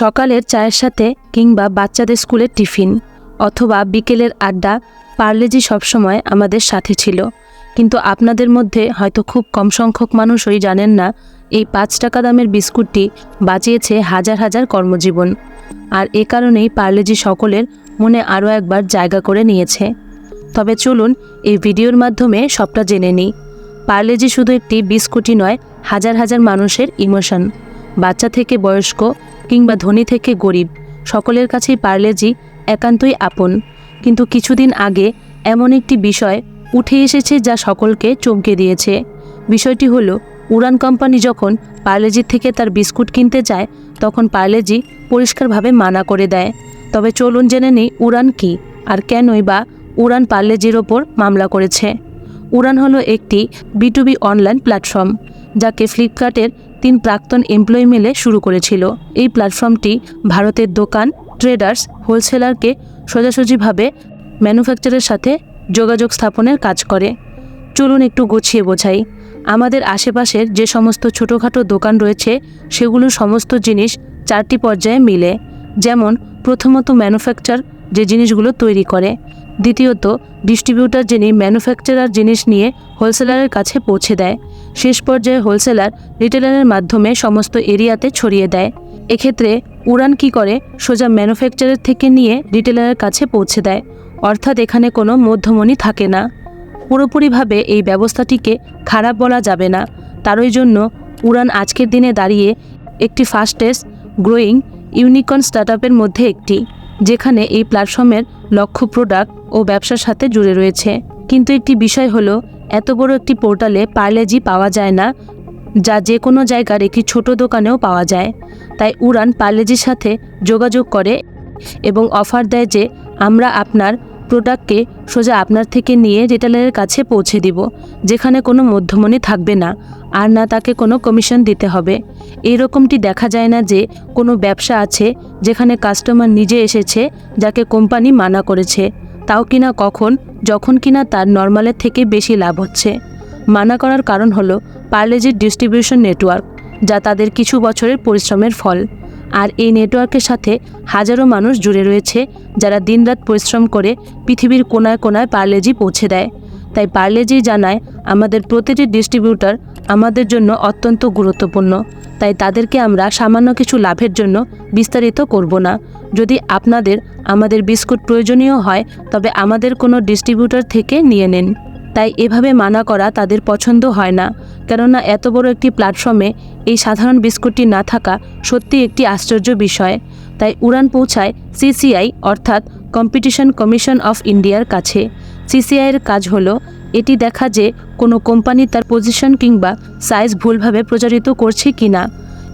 সকালের চায়ের সাথে কিংবা বাচ্চাদের স্কুলের টিফিন অথবা বিকেলের আড্ডা পার্লেজি সবসময় আমাদের সাথে ছিল। কিন্তু আপনাদের মধ্যে হয়তো খুব কম সংখ্যক মানুষই জানেন না, এই পাঁচ টাকা দামের বিস্কুটটি বাঁচিয়েছে হাজার হাজার কর্মজীবন। আর এ কারণেই পার্লেজি সকলের মনে আরও একবার জায়গা করে নিয়েছে। তবে চলুন এই ভিডিওর মাধ্যমে সবটা জেনে নিই। পার্লেজি শুধু একটি বিস্কুটই নয়, হাজার হাজার মানুষের ইমোশন। বাচ্চা থেকে বয়স্ক কিংবা ধনী থেকে গরিব, সকলের কাছেই পার্লেজি একান্তই আপন। কিন্তু কিছুদিন আগে এমন একটি বিষয় উঠে এসেছে যা সকলকে চমকে দিয়েছে। বিষয়টি হলো, উড়ান কোম্পানি যখন পার্লেজি থেকে তার বিস্কুট কিনতে যায়, তখন পার্লেজি পরিষ্কারভাবে মানা করে দেয়। তবে চলুন জেনে নেই উড়ান কি আর কেনই বা উড়ান পার্লেজির ওপর মামলা করেছে। উড়ান হলো একটি বিটুবি অনলাইন প্ল্যাটফর্ম, যাকে ফ্লিপকার্টের তিন প্রাক্তন এমপ্লয়ি মিলে শুরু করেছিল। এই প্ল্যাটফর্মটি ভারতের দোকান ট্রেডার্স হোলসেলারকে সোজাসুজিভাবে ম্যানুফ্যাকচারের সাথে যোগাযোগ স্থাপনের কাজ করে। চলুন একটু গুছিয়ে বোঝাই। আমাদের আশেপাশের যে সমস্ত ছোটোখাটো দোকান রয়েছে সেগুলো সমস্ত জিনিস চারটি পর্যায়ে মিলে। যেমন, প্রথমত ম্যানুফ্যাকচার যে জিনিসগুলো তৈরি করে। দ্বিতীয়ত ডিস্ট্রিবিউটার যিনি ম্যানুফ্যাকচারার জিনিস নিয়ে হোলসেলারের কাছে পৌঁছে দেয়। শেষ পর্যায়ে হোলসেলার রিটেলারের মাধ্যমে সমস্ত এরিয়াতে ছড়িয়ে দেয়। এক্ষেত্রে উড়ান কি করে সোজা ম্যানুফ্যাকচারের থেকে নিয়ে রিটেলারের কাছে পৌঁছে দেয়। অর্থাৎ এখানে কোনো মধ্যমণি থাকে না। পুরোপুরিভাবে এই ব্যবস্থাটিকে খারাপ বলা যাবে না। তারই জন্য উড়ান আজকের দিনে দাঁড়িয়ে একটি ফাস্টেস্ট গ্রোয়িং ইউনিকর্ন স্টার্টআপের মধ্যে একটি, যেখানে এই প্ল্যাটফর্মের লক্ষ্য প্রোডাক্ট ও ব্যবসার সাথে জুড়ে রয়েছে। কিন্তু একটি বিষয় হলো এত বড় একটি পোর্টালে পার্লেজি পাওয়া যায় না, যা যে কোনো জায়গার একটি ছোট দোকানেও পাওয়া যায়। তাই উড়ান পার্লেজির সাথে যোগাযোগ করে এবং অফার দেয় যে আমরা আপনার প্রোডাক্টকে সোজা আপনার থেকে নিয়ে রিটেলারের কাছে পৌঁছে দিব, যেখানে কোনো মধ্যমণি থাকবে না, আর না তাকে কোনো কমিশন দিতে হবে। এই রকমটি দেখা যায় না যে কোনো ব্যবসা আছে যেখানে কাস্টমার নিজে এসেছে, যাকে কোম্পানি মানা করেছে। তাও কিনা কখন, যখন কিনা তার নর্মালের থেকে বেশি লাভ হচ্ছে। মানা করার কারণ হলো পার্লেজির ডিস্ট্রিবিউশন নেটওয়ার্ক, যা তাদের কিছু বছরের পরিশ্রমের ফল। আর এই নেটওয়ার্কের সাথে হাজারো মানুষ জুড়ে রয়েছে, যারা দিনরাত পরিশ্রম করে পৃথিবীর কোনায় কোনায় পার্লেজি পৌঁছে দেয়। তাই পার্লেজি জানায় আমাদের প্রতিটি ডিস্ট্রিবিউটার আমাদের জন্য অত্যন্ত গুরুত্বপূর্ণ। তাই তাদেরকে আমরা সামান্য কিছু লাভের জন্য বিস্তারিত করব না। যদি আপনাদের আমাদের বিস্কুট প্রয়োজনীয় হয়, তবে আমাদের কোনো ডিস্ট্রিবিউটার থেকে নিয়ে নেন। তাই এভাবে মানা করা তাদের পছন্দ হয় না। কেননা এত বড় একটি প্ল্যাটফর্মে এই সাধারণ বিস্কুটটি না থাকা সত্যি একটি আশ্চর্য বিষয়। তাই উড়ান পৌঁছায় সিসিআই অর্থাৎ কম্পিটিশন কমিশন অফ ইন্ডিয়ার কাছে। সিসিআইয়ের কাজ হলো এটি দেখা যে কোনো কোম্পানি তার পজিশন কিংবা সাইজ ভুলভাবে প্রচারিত করছে কি না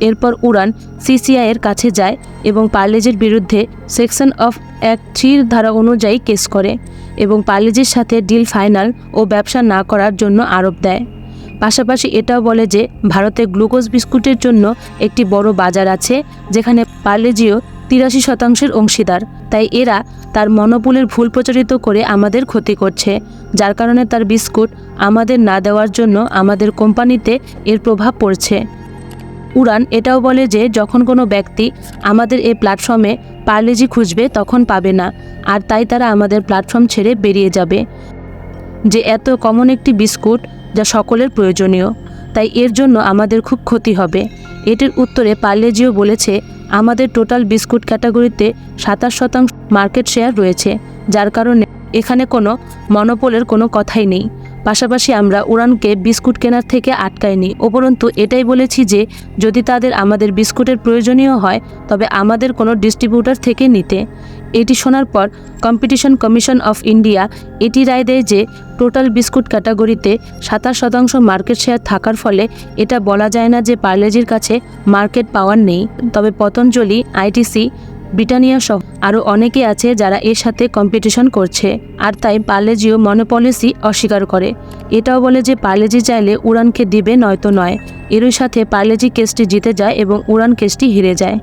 এরপর উড়ান সিসিআইয়ের কাছে যায় এবং পার্লেজের বিরুদ্ধে সেকশন অফ অ্যাক্ট থ্রির ধারা অনুযায়ী কেস করে এবং পার্লেজের সাথে ডিল ফাইনাল ও ব্যবসা না করার জন্য আরোপ দেয়। পাশাপাশি এটাও বলে যে ভারতে গ্লুকোজ বিস্কুটের জন্য একটি বড় বাজার আছে, যেখানে পার্লেজিও তিরাশি শতাংশের অংশীদার, তাই এরা তার মনোপুলের ভুল প্রচারিত করে আমাদের ক্ষতি করছে, যার কারণে তার বিস্কুট আমাদের না দেওয়ার জন্য আমাদের কোম্পানিতে এর প্রভাব পড়ছে। উড়ান এটাও বলে যে, যখন কোনো ব্যক্তি আমাদের এই প্ল্যাটফর্মে পার্লেজি খুঁজবে, তখন পাবে না, আর তাই তারা আমাদের প্ল্যাটফর্ম ছেড়ে বেরিয়ে যাবে। যে এত কমন একটি বিস্কুট, যা সকলের প্রয়োজনীয়, তাই এর জন্য আমাদের খুব ক্ষতি হবে। এটির উত্তরে পার্লেজিও বলেছে আমাদের টোটাল বিস্কুট ক্যাটাগরিতে সাতাশ শতাংশ মার্কেট শেয়ার রয়েছে, যার কারণে এখানে কোনো মনোপলের কোনো কথাই নেই। পাশাপাশি আমরা উড়ানকে বিস্কুট কেনার থেকে আটকাইনি। উপরন্তু এটাই বলেছি যে, যদি তাদের আমাদের বিস্কুটের প্রয়োজনীয় হয়, তবে আমাদের কোনো ডিস্ট্রিবিউটার থেকে নিতে। এটি শোনার পর কম্পিটিশন কমিশন অফ ইন্ডিয়া এটি রায় দেয় যে টোটাল বিস্কুট ক্যাটাগরিতে সাতাশ শতাংশ মার্কেট শেয়ার থাকার ফলে এটা বলা যায় না যে পার্লেজির কাছে মার্কেট পাওয়ার নেই। তবে পতঞ্জলি, আইটিসি, ব্রিটানিয়া সহ আরও অনেকে আছে যারা এর সাথে কম্পিটিশন করছে আর তাই পার্লেজিও মনোপলিসি অস্বীকার করে। এটাও বলে যে পার্লেজি চাইলে উড়ানকে দিবে নয়তো নয়। এরই সাথে পার্লেজি কেসটি জিতে যায় এবং উড়ান কেসটি হেরে যায়।